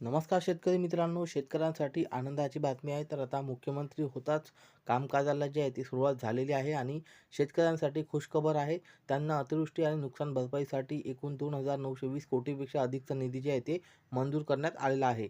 नमस्कार शेतकरी मित्रांनो शेतकऱ्यांसाठी आनंदाची बातमी आहे. तर आता मुख्यमंत्री होताच कामकाजाला जे आहे ती सुरुवात झालेली आहे आणि शेतकऱ्यांसाठी खुशखबर आहे. त्यांना अतिवृष्टी आणि नुकसान भरपाईसाठी एकूण दोन हजार नऊशे वीस कोटीपेक्षा अधिकचा निधी जे आहे ते मंजूर करण्यात आलेला आहे.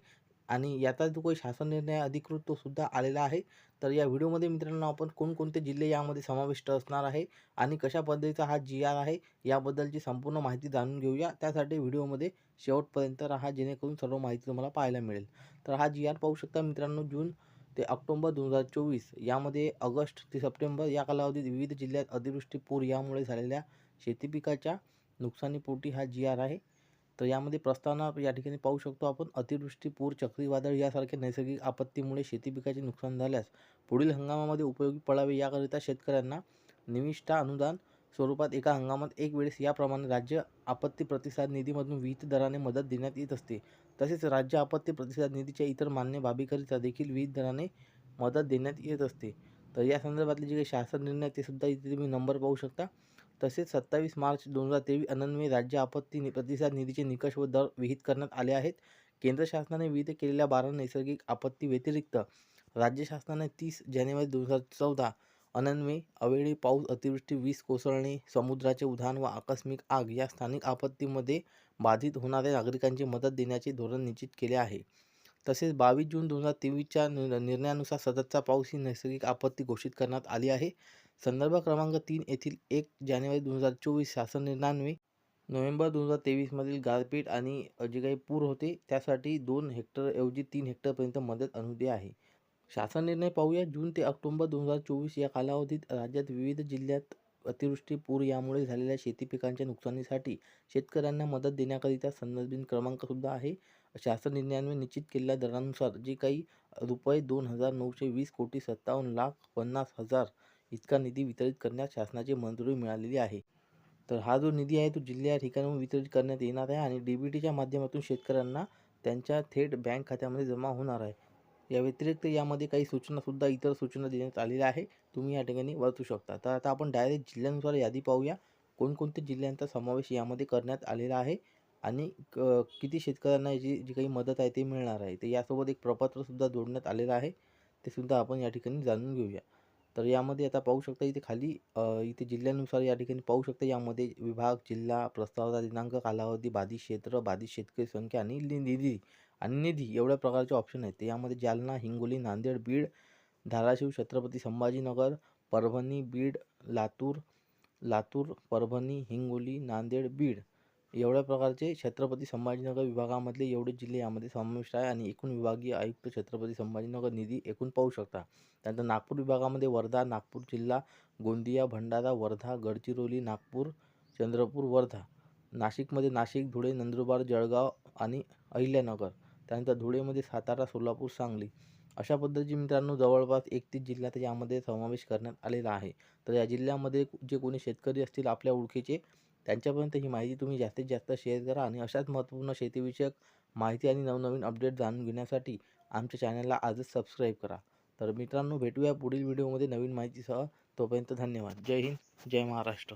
आणि याचा जो काही शासन निर्णय अधिकृत तो सुद्धा आलेला आहे. तर या व्हिडिओमध्ये मित्रांनो आपण कोणकोणते जिल्हे यामध्ये समाविष्ट असणार आहे आणि कशा पद्धतीचा हा जी आर आहे याबद्दलची संपूर्ण माहिती जाणून घेऊया. त्यासाठी व्हिडिओमध्ये शेवटपर्यंत राहा जेणेकरून सर्व माहिती तुम्हाला पाहायला मिळेल. तर हा जी आर पाहू शकता मित्रांनो जून ते ऑक्टोबर दोन हजार चोवीस यामध्ये ऑगस्ट ते सप्टेंबर या कालावधीत विविध जिल्ह्यात अतिवृष्टी पूर यामुळे झालेल्या शेती पिकाच्या नुकसानीपोटी हा जी आर आहे. तर यामध्ये प्रस्तावना या ठिकाणी पाहू शकतो आपण अतिवृष्टी पूर चक्रीवादळ यासारख्या नैसर्गिक आपत्तीमुळे शेती पिकाचे नुकसान झाल्यास पुढील हंगामामध्ये उपयोगी पडावे याकरिता शेतकऱ्यांना निविष्ठा अनुदान स्वरूपात एका हंगामात एक वेळेस याप्रमाणे राज्य आपत्ती प्रतिसाद निधीमधून विहित दराने मदत देण्यात येत असते. तसेच राज्य आपत्ती प्रतिसाद निधीच्या इतर मान्य बाबीकरिता देखील विहित दराने मदत देण्यात येत असते. तर या संदर्भातले जे काही शासन निर्णय ते सुद्धा इथे तुम्ही नंबर पाहू शकता. तसेच सत्तावीस मार्च दोन हजार तेवीस अनन्वय राज्य आपत्ती नि- प्रतिसाद निधीचे निकष व दर विहित करण्यात आले आहेत. केंद्र शासनाने विहित केलेल्या बारा नैसर्गिक आपत्ती व्यतिरिक्त राज्य शासनाने तीस जानेवारी दोन हजार चौदा अनन्वय अवेळी पाऊस अतिवृष्टी वीज कोसळणे समुद्राचे उधाण व आकस्मिक आग या स्थानिक आपत्तीमध्ये बाधित होणाऱ्या नागरिकांची मदत देण्याचे धोरण निश्चित केले आहे. तसेच बावीस जून दोन हजार तेवीसच्या निर्णयानुसार सततचा पाऊस ही नैसर्गिक आपत्ती घोषित करण्यात आली आहे. संदर्भ क्रमांक तीन येथील एक जानेवारी दोन हजार चोवीस शासन निर्णयान्वे नोव्हेंबर दोन हजार तेवीसमधील गारपीट आणि जे काही पूर होते त्यासाठी दोन हेक्टरऐवजी तीन हेक्टरपर्यंत मदत अनुदे आहे. शासन निर्णय पाहूया. जून ते ऑक्टोंबर दोन हजार चोवीस या कालावधीत राज्यात विविध जिल्ह्यात अतिवृष्टी पूर यामुळे झालेल्या शेती पिकांच्या नुकसानीसाठी शेतकऱ्यांना मदत देण्याकरिता संदर्भित क्रमांकसुद्धा आहे. शासन निर्णयाने निश्चित केलेल्या दरानुसार जे काही रुपये दोन हजार नऊशे वीस कोटी सत्तावन्न लाख पन्नास हजार इतका निधी वितरित करण्यास शासनाची मंजुरी मिळालेली आहे. तर हा जो निधी आहे तो जिल्ह्या ठिकाणाहून वितरित करण्यात येणार आहे आणि डी बी टीच्या माध्यमातून शेतकऱ्यांना त्यांच्या थेट बँक खात्यामध्ये जमा होणार आहे. या व्यतिरिक्त यामध्ये काही सूचनासुद्धा इतर सूचना देण्यात आलेल्या आहे. तुम्ही या ठिकाणी वाचू शकता. तर आता आपण डायरेक्ट जिल्ह्यानुसार यादी पाहूया. कोणकोणत्या जिल्ह्यांचा समावेश यामध्ये करण्यात आलेला आहे आणि क किती शेतकऱ्यांना याची जी काही मदत आहे ते मिळणार आहे. तर यासोबत एक प्रपत्रसुद्धा जोडण्यात आलेलं आहे. ते सुद्धा आपण या ठिकाणी जाणून घेऊया. तर यामध्ये आता पाहू शकता इथे खाली इथे जिल्ह्यानुसार या ठिकाणी पाहू शकता यामध्ये विभाग जिल्हा प्रस्तावाचा दिनांक कालावधी बाधित क्षेत्र बाधित शेतकरी संख्या आणि निधी आणि निधी एवढ्या प्रकारचे ऑप्शन आहेत. यामध्ये जालना हिंगोली नांदेड बीड धाराशिव छत्रपती संभाजीनगर परभणी बीड लातूर लातूर परभणी हिंगोली नांदेड बीड एवढ्या प्रकारचे छत्रपती संभाजीनगर विभागामधले एवढे जिल्हे यामध्ये समाविष्ट आहे आणि एकूण विभागीय आयुक्त छत्रपती संभाजीनगर निधी एकूण पाहू शकता. त्यानंतर नागपूर विभागामध्ये वर्धा नागपूर जिल्हा गोंदिया भंडारा वर्धा गडचिरोली नागपूर चंद्रपूर वर्धा नाशिकमध्ये नाशिक धुळे नंदुरबार जळगाव आणि अहिल्यानगर. त्यानंतर धुळेमध्ये सातारा सोलापूर सांगली. अशा पद्धतीचे मित्रांनो जवळपास एकतीस जिल्ह्यात यामध्ये समावेश करण्यात आलेला आहे. तर या जिल्ह्यामध्ये जे कोणी शेतकरी असतील आपल्या ओळखीचे त्यांच्यापर्यंत ही माहिती तुम्ही जास्तीत जास्त शेअर करा आणि अशाच महत्त्वपूर्ण शेतीविषयक माहिती आणि नवनवीन अपडेट जाणून घेण्यासाठी आमच्या चॅनलला आजच सबस्क्राईब करा. तर मित्रांनो भेटूया पुढील व्हिडिओमध्ये नवीन माहितीसह. तोपर्यंत धन्यवाद. जय हिंद जय महाराष्ट्र.